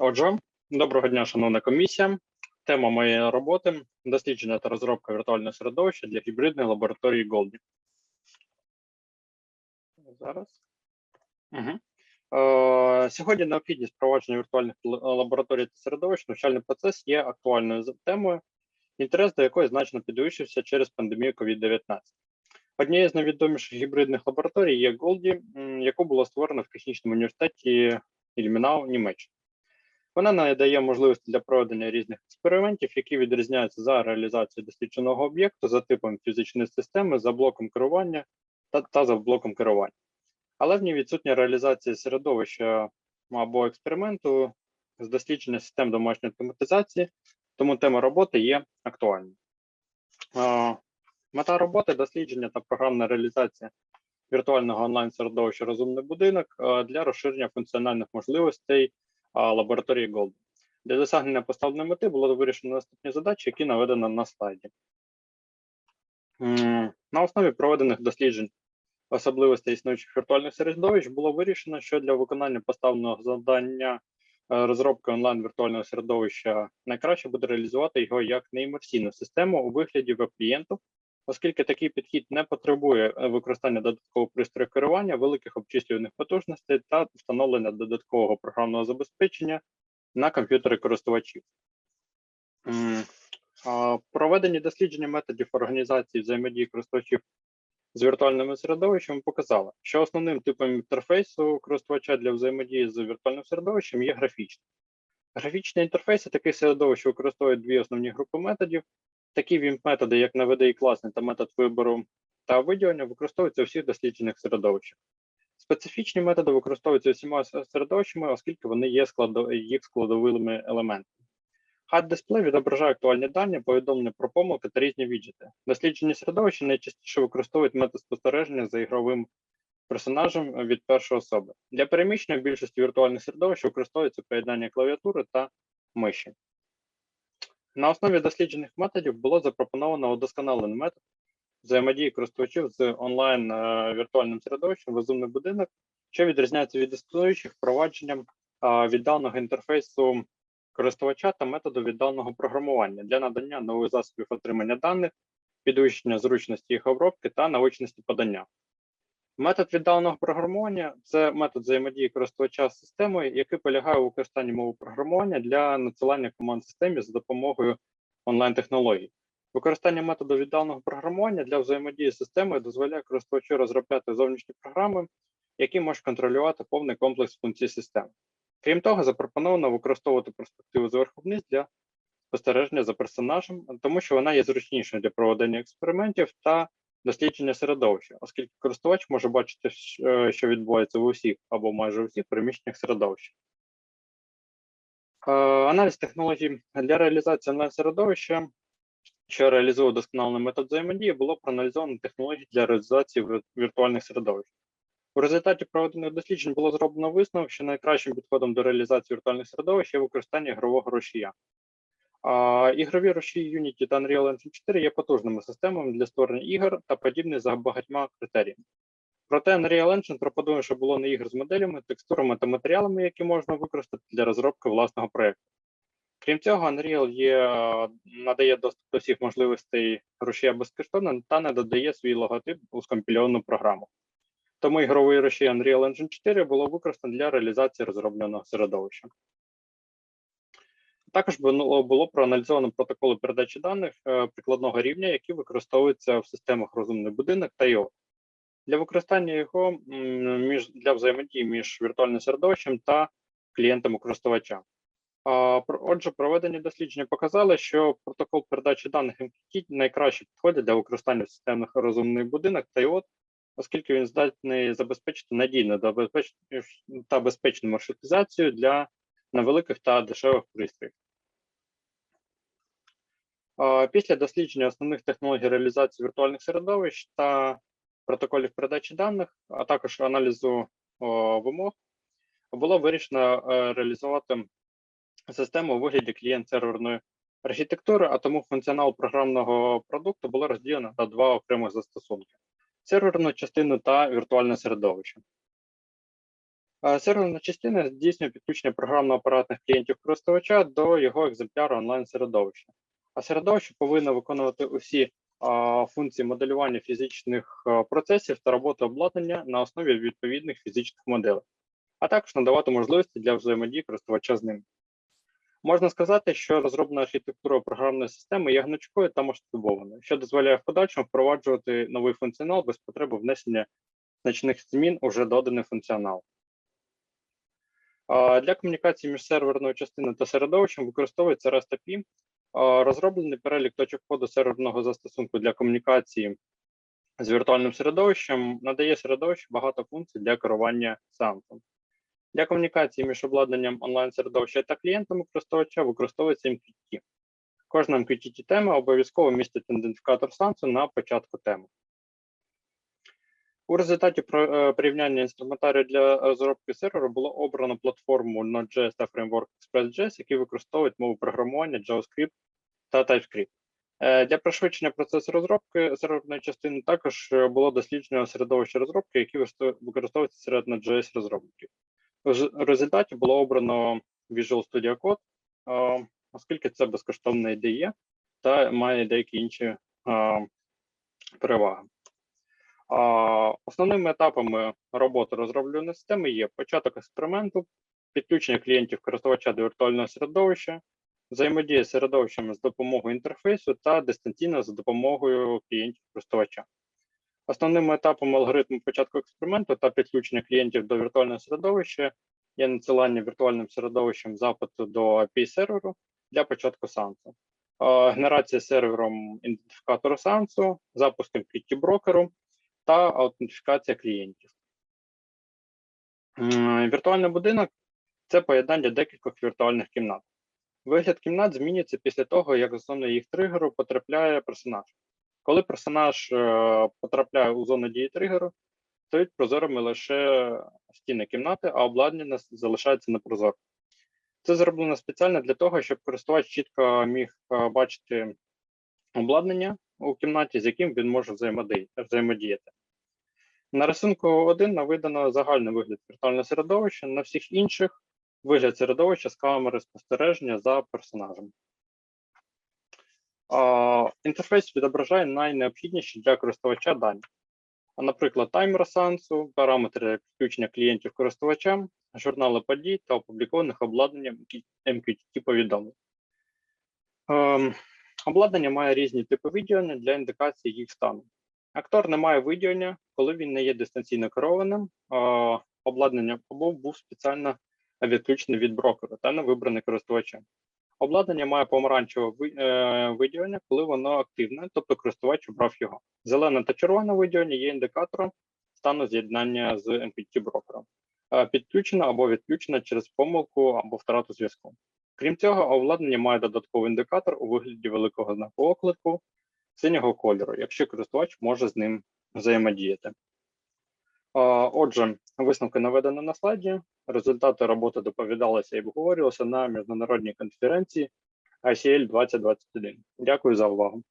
Отже, доброго дня, шановна комісія. Тема моєї роботи дослідження та розробка віртуального середовища для гібридної лабораторії Goldie. Зараз. Угу. Е, сьогодні необхідність впровадження віртуальних лабораторій та середовищ навчальний процес є актуальною темою, інтерес до якої значно підвищився через пандемію COVID-19. Однією з найвідоміших гібридних лабораторій є м, яку було створено в технічному університеті Ільмінау, Німеччина. Вона надає можливості для проведення різних експериментів, які відрізняються за реалізацією дослідженого об'єкту, за типом фізичної системи, за блоком керування та, та за блоком керування. Але в ній відсутня реалізація середовища або експерименту з дослідження систем домашньої автоматизації, тому тема роботи є актуальною. Мета роботи дослідження та програмна реалізація віртуального онлайн-середовища Розумний будинок для розширення функціональних можливостей лабораторії Gold. Для досягнення поставленої мети було вирішено наступні задачі, які наведено на слайді. На основі проведених досліджень особливостей існуючих віртуальних середовищ було вирішено, що для виконання поставленого завдання е, розробки онлайн віртуального середовища найкраще буде реалізувати його як неімерсійну систему у вигляді веб-клієнту, оскільки такий підхід не потребує е, використання додаткового пристрою керування, великих обчислюваних потужностей та встановлення додаткового програмного забезпечення на комп'ютери користувачів. Проведені дослідження методів організації взаємодії користувачів з віртуальними середовищами показали, що основним типом інтерфейсу користувача для взаємодії з віртуальним середовищем є графічний. Графічні інтерфейси таких середовищ використовують дві основні групи методів. Такі вімп-методи, як наведи і класний та метод вибору та виділення, використовуються у всіх досліджених середовищах. Специфічні методи використовуються усіма середовищами, оскільки вони є складо- їх складовими елементами. HUD дисплей відображає актуальні дані, повідомлення про помилки та різні віджити. Досліджені середовища найчастіше використовують метод спостереження за ігровим персонажем від першої особи. Для переміщення в більшості віртуальних середовищ використовується поєднання клавіатури та миші. На основі досліджених методів було запропоновано удосконалений метод взаємодії користувачів з онлайн е, віртуальним середовищем розумний будинок, що відрізняється від існуючих впровадженням е, віддаленого інтерфейсу користувача та методу віддаленого програмування для надання нових засобів отримання даних, підвищення зручності їх обробки та наочності подання. Метод віддаленого програмування це метод взаємодії користувача з системою, який полягає у використанні мови програмування для надсилання команд системі за допомогою онлайн-технологій. Використання методу віддаленого програмування для взаємодії з системою дозволяє користувачу розробляти зовнішні програми, які можуть контролювати повний комплекс функцій системи. Крім того, запропоновано використовувати перспективу зверху вниз для спостереження за персонажем, тому що вона є зручнішою для проведення експериментів та дослідження середовища, оскільки користувач може бачити, е, що відбувається в усіх або майже усіх приміщеннях середовища. Е, Аналіз технологій для реалізації онлайн-середовища, що реалізує досконалений метод взаємодії, було проаналізовано технології для реалізації віртуальних середовищ. У результаті проведених досліджень було зроблено висновок, що найкращим підходом до реалізації віртуальних середовищ є використання ігрового рушія. Ігрові рушії Unity та Unreal Engine 4 є потужними системами для створення ігор та подібні за багатьма критеріями. Проте Unreal Engine пропонує, що було не ігр з моделями, текстурами та матеріалами, які можна використати для розробки власного проєкту. Крім цього, Unreal є, надає доступ до всіх можливостей рушія безкоштовно та не додає свій логотип у скомпільовану програму. Тому ігровий рушій Unreal Engine 4 було використано для реалізації розробленого середовища. Також було було проаналізовано протоколи передачі даних е, прикладного рівня, які використовуються в системах розумний будинок та IO. Для використання його між для взаємодії між віртуальним середовищем та клієнтами користувача. Отже, проведені дослідження показали, що протокол передачі даних MQTT найкраще підходить для використання в системах розумний будинок та IO, оскільки він здатний забезпечити надійну та безпечну маршрутизацію для невеликих та дешевих пристроїв. А, Після дослідження основних технологій реалізації віртуальних середовищ та протоколів передачі даних, а також аналізу вимог, було вирішено е, реалізувати систему у вигляді клієнт-серверної архітектури, а тому функціонал програмного продукту було розділено на два окремих застосунки: серверну частину та віртуальне середовище. Серверна частина здійснює підключення програмно-апаратних клієнтів користувача до його екземпляру онлайн-середовища. А середовище повинно виконувати усі а, функції моделювання фізичних процесів та роботи обладнання на основі відповідних фізичних моделей, а також надавати можливості для взаємодії користувача з ним. Можна сказати, що розроблена архітектура програмної системи є гнучкою та масштабованою, що дозволяє в подальшому впроваджувати новий функціонал без потреби внесення значних змін уже доданий функціонал. Для комунікації між серверною частиною та середовищем використовується REST API, розроблений перелік точок входу серверного застосунку для комунікації з віртуальним середовищем надає середовищу багато функцій для керування сеансом. Для комунікації між обладнанням онлайн-середовища та клієнтами користувача використовується MQTT. Кожна MQTT тема обов'язково містить ідентифікатор сеансу на початку теми. У результаті е, порівняння інструментарію для розробки серверу було обрано платформу Node.js та фреймворк ExpressJS, які використовують мову програмування JavaScript та TypeScript. Е, Для пришвидшення процесу розробки серверної частини також е, було досліджено середовище розробки, які використовуються серед Node.js розробників. Ж- результаті було обрано Visual Studio Code, е, оскільки це безкоштовна ідея та має деякі інші е, переваги. Основними етапами роботи розробленої системи є початок експерименту, підключення клієнтів користувача до віртуального середовища, взаємодія з середовищами з допомогою інтерфейсу та дистанційно за допомогою клієнтів користувача. Основними етапами алгоритму початку експерименту та підключення клієнтів до віртуального середовища є надсилання віртуальним середовищем запиту до API серверу для початку сеансу, генерація сервером ідентифікатору сеансу, запуск MQTT брокеру та аутентифікація клієнтів. Віртуальний будинок це поєднання декількох віртуальних кімнат. Вигляд кімнат змінюється після того, як з основного їх тригеру потрапляє персонаж. Коли персонаж е, потрапляє у зону дії тригеру, стають прозорими лише стіни кімнати, а обладнання залишається непрозорим. Це зроблено спеціально для того, щоб користувач чітко міг е, бачити обладнання у кімнаті, з яким він може взаємодіяти. На рисунку 1 наведено загальний вигляд віртуального середовища, на всіх інших вигляд середовища з камери спостереження за персонажем. Інтерфейс відображає найнеобхідніші для користувача дані. Наприклад, таймер сеансу, параметри підключення клієнтів користувачам, журнали подій та опублікованих обладнанням MQTT повідомлень. Обладнання має різні типи виділення для індикації їх стану. Актор не має виділення, коли він не є дистанційно керованим. Обладнання або був спеціально відключений від брокера та не вибраний користувачем. Обладнання має помаранчеве е, виділення, коли воно активне, тобто користувач обрав його. Зелене та червоне виділення є індикатором стану з'єднання з MPT брокером. Е, Підключено або відключено через помилку або втрату зв'язку. Крім цього, обладнання має додатковий індикатор у вигляді великого знаку оклику синього кольору, якщо користувач може з ним взаємодіяти. Отже, висновки наведені на слайді. Результати роботи доповідалися і обговорювалися на міжнародній конференції ICL 2021. Дякую за увагу.